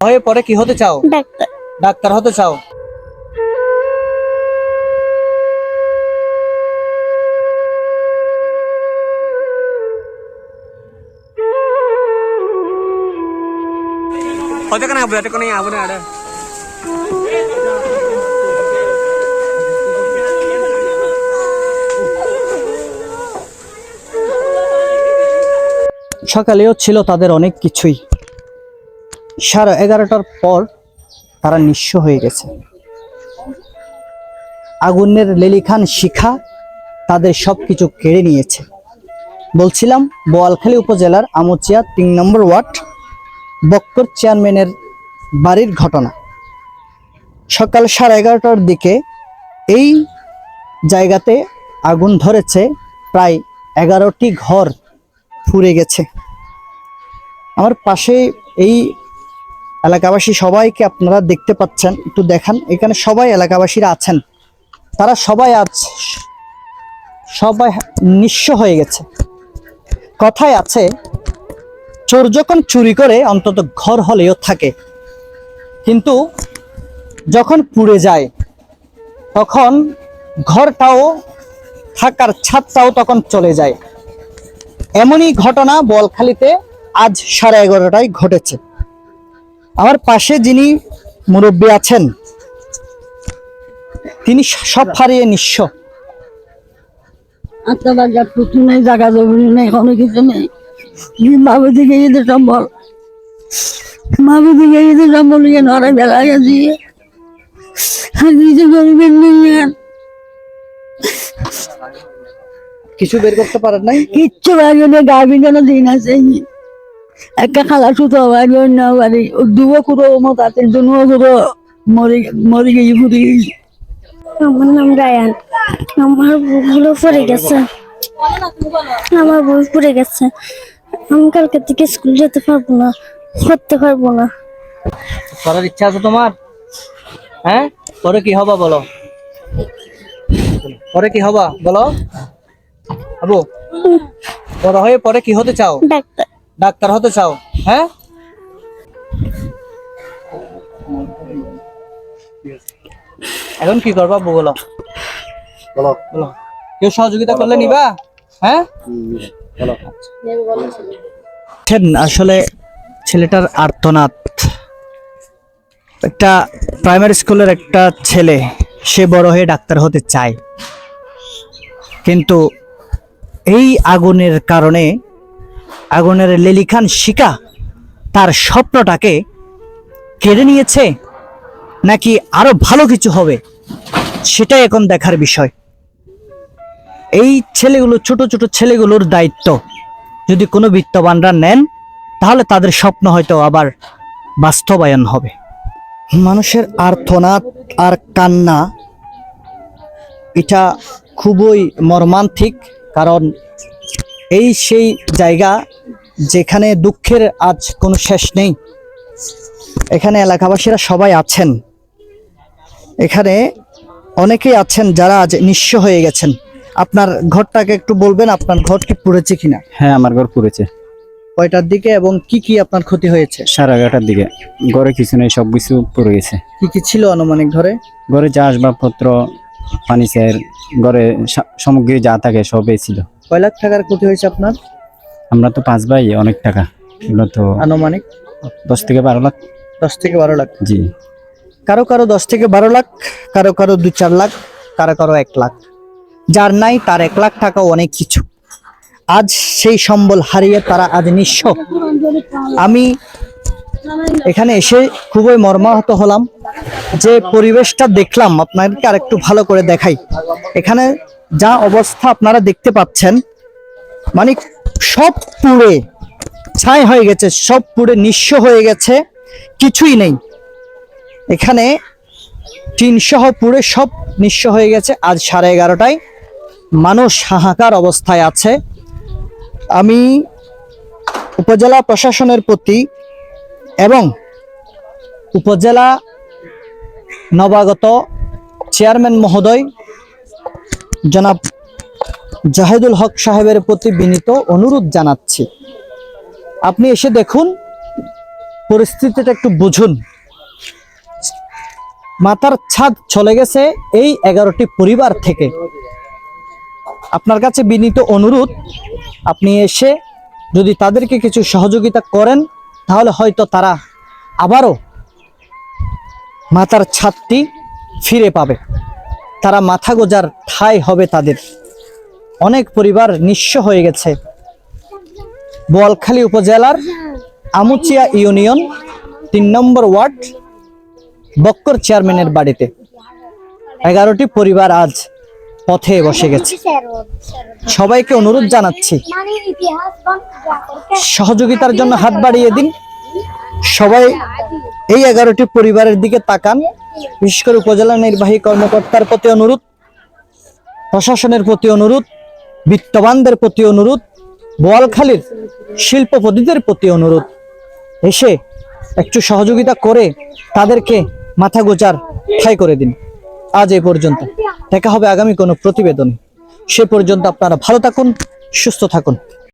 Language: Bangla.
হয়ে পরে কি হতে চাও? ডাক্তার। ডাক্তার হতে চাও? সকালেও ছিল তাদের অনেক কিছুই। সাড়ে এগারোটার পর তারা নিঃস্ব হয়ে গেছে। আগুনের লেলিখান শিখা তাদের সব কিছু কেড়ে নিয়েছে। বলছিলাম, বোয়ালখালী উপজেলার আমুচিয়া তিন নম্বর ওয়ার্ড, বক্কর চেয়ারম্যানের বাড়ির ঘটনা। সকাল সাড়ে এগারোটার দিকে এই জায়গাতে আগুন ধরেছে, প্রায় এগারোটি ঘর পুড়ে গেছে। আমার পাশে এই এলাকাবাসী সবাইকে আপনারা দেখতে পাচ্ছেন, একটু দেখান। এখানে সবাই এলাকাবাসীরা আছেন। তারা সবাই আজ সবাই নিঃস্ব হয়ে গেছে। কথায় আছে, চোর যখন চুরি করে, অন্তত ঘর হলেও থাকে। কিন্তু যখন পুড়ে যায়, তখন ঘরটাও, থাকার ছাদটাও তখন চলে যায়। এমনই ঘটনা বলখালিতে আজ সাড়ে এগারোটায় ঘটেছে। আমার পাশে যিনি মুরব্বী আছেন তিনি সব হারিয়ে নিঃস্ব। আত্মা টুকু নেই জায়গা জমি নেই কোনো কিছু নেই। বাবু দিকে সম্বল। বাবু দিকে সম্বল নিয়ে নড়ে বেলা গেছি। কিছু গরিবের নিয়ে কিছু বের করতে পারেন নাই? কিচ্ছু গাবি যেন দিন আছে একটা খালা সুতো বাড়ি অন্য বাড়ি দুবো কুড়ো মত আছে দুনুও কুড়ো মরে মরে গেছি ফুটে গেছি আমার নাম রায়ান। আমার বইগুলো পড়ে গেছে। আমার বই পড়ে গেছে। আমি কালকে থেকে স্কুল যেতে পারব না পড়তে পারব না। করার ইচ্ছা আছে তোমার? হ্যাঁ? পরে কি হবা বলো? পরে কি হবা বলো? আবু বড় হয়ে পরে কি হতে চাও? ডাক্তার। ডাক্তার হতে চাও হ্যাঁ? এখন কি করবা বলো? বলো। বলো। কেউ সহযোগিতা করলে নিবা? হ্যাঁ? দেখেন, আসলে ছেলেটার আর্তনাদ। একটা প্রাইমারি স্কুলের একটা ছেলে সে বড় হয়ে ডাক্তার হতে চায়। কিন্তু এই আগুনের কারণে আগুনের লেলিখান শিকা তার স্বপ্নটাকে কেড়ে নিয়েছে? নাকি আরও ভালো কিছু হবে? সেটাই এখন দেখার বিষয়। এই ছেলেগুলো, ছোট ছোট ছেলেগুলোর দায়িত্ব। যদি কোনো বিত্তবানরা নেন, তাহলে তাদের স্বপ্ন হয়তো আবার বাস্তবায়ন হবে। মানুষের আর্থনাদ আর কান্না, এটা খুবই মর্মান্তিক, কারণ এই সেই জায়গা যেখানে দুঃখের আজ কোনো শেষ নেই এখানে এলাকাবাসীরা সবাই আছেন। এখানে অনেকেই আছেন যারা আজ নিঃস্ব হয়ে গেছেন। আপনার ঘরটাকে একটু বলবেন আপনার ঘর কি পুড়েছে কিনা? হ্যাঁ আমার ঘর পুড়েছে। কয়টার দিকে এবং কি কি আপনার ক্ষতি হয়েছে? সাড়ে এগারোটার দিকে। ঘরে কিছু নেই সব কিছু পড়ে গেছে। কি কি ছিল আনুমানিক ধরে ঘরে যা আসবাবপত্র ফার্নিচার ঘরে সামগ্রী যা থাকে সবই ছিল। কয় লাখ টাকার ক্ষতি হয়েছে আপনার? আমরা তো পাঁচ ভাই অনেক টাকা। এগুলো তো আনুমানিক? দশ থেকে বারো লাখ। দশ থেকে বারো লাখ? জি। কারও কারও দশ থেকে বারো লাখ কারও কারও দু চার লাখ কারও কারও এক লাখ। যার নাই তার এক লাখ টাকাও অনেক কিছু। আজ সেই সম্বল হারিয়ে তারা আজ নিঃস্ব। আমি এখানে এসে খুবই মর্মাহত হলাম। যে পরিবেশটা দেখলাম আপনাদেরকে আরেকটু ভালো করে দেখাই। এখানে যা অবস্থা আপনারা দেখতে পাচ্ছেন মানে সব পুড়ে, ছাই হয়ে গেছে, সব পুড়ে, নিঃস্ব হয়ে গেছে, কিছুই নেই। এখানে টিন সহ পুড়ে সব নিঃস্ব হয়ে গেছে, আজ সাড়ে এগারোটায়। মানুষ হাহাকার অবস্থায় আছে। আমি উপজেলা প্রশাসনের প্রতি এবং উপজেলা নবাগত চেয়ারম্যান মহোদয়, জনাব জাহেদুল হক সাহেবের প্রতি বিনীত অনুরোধ জানাচ্ছি। আপনি এসে দেখুন, পরিস্থিতিটা একটু বুঝুন। মাথার ছাদ চলে গেছে এই এগারোটি পরিবার থেকে। আপনার কাছে বিনীত অনুরোধ, আপনি এসে যদি তাদেরকে কিছু সহযোগিতা করেন, তাহলে হয়তো তারা আবারও মাথার ছাদটি ফিরে পাবে। তারা মাথা গোজার ঠাঁই হবে তাদের। অনেক পরিবার নিঃস্ব হয়ে গেছে। বোয়ালখালী উপজেলার আমুচিয়া ইউনিয়ন তিন নম্বর ওয়ার্ড বক্কর চেয়ারম্যানের বাড়িতে। এগারোটি পরিবার আজ পথে বসে গেছে। সবাইকে অনুরোধ জানাচ্ছি, সহযোগিতার জন্য হাত বাড়িয়ে দিন। সবাই এই এগারোটি পরিবারের দিকে তাকান। বিশেষ করে উপজেলা নির্বাহী কর্মকর্তার প্রতি অনুরোধ, প্রশাসনের প্রতি অনুরোধ বিত্তবানদের প্রতি অনুরোধ, বোয়ালখালীর শিল্পপতিদের প্রতি অনুরোধ। এসে একটু সহযোগিতা করে তাদেরকে মাথা গোচার ঠাই করে দিন। আজ এ পর্যন্ত। দেখা হবে আগামী কোনো প্রতিবেদনে। সে পর্যন্ত আপনারা ভালো থাকুন, সুস্থ থাকুন।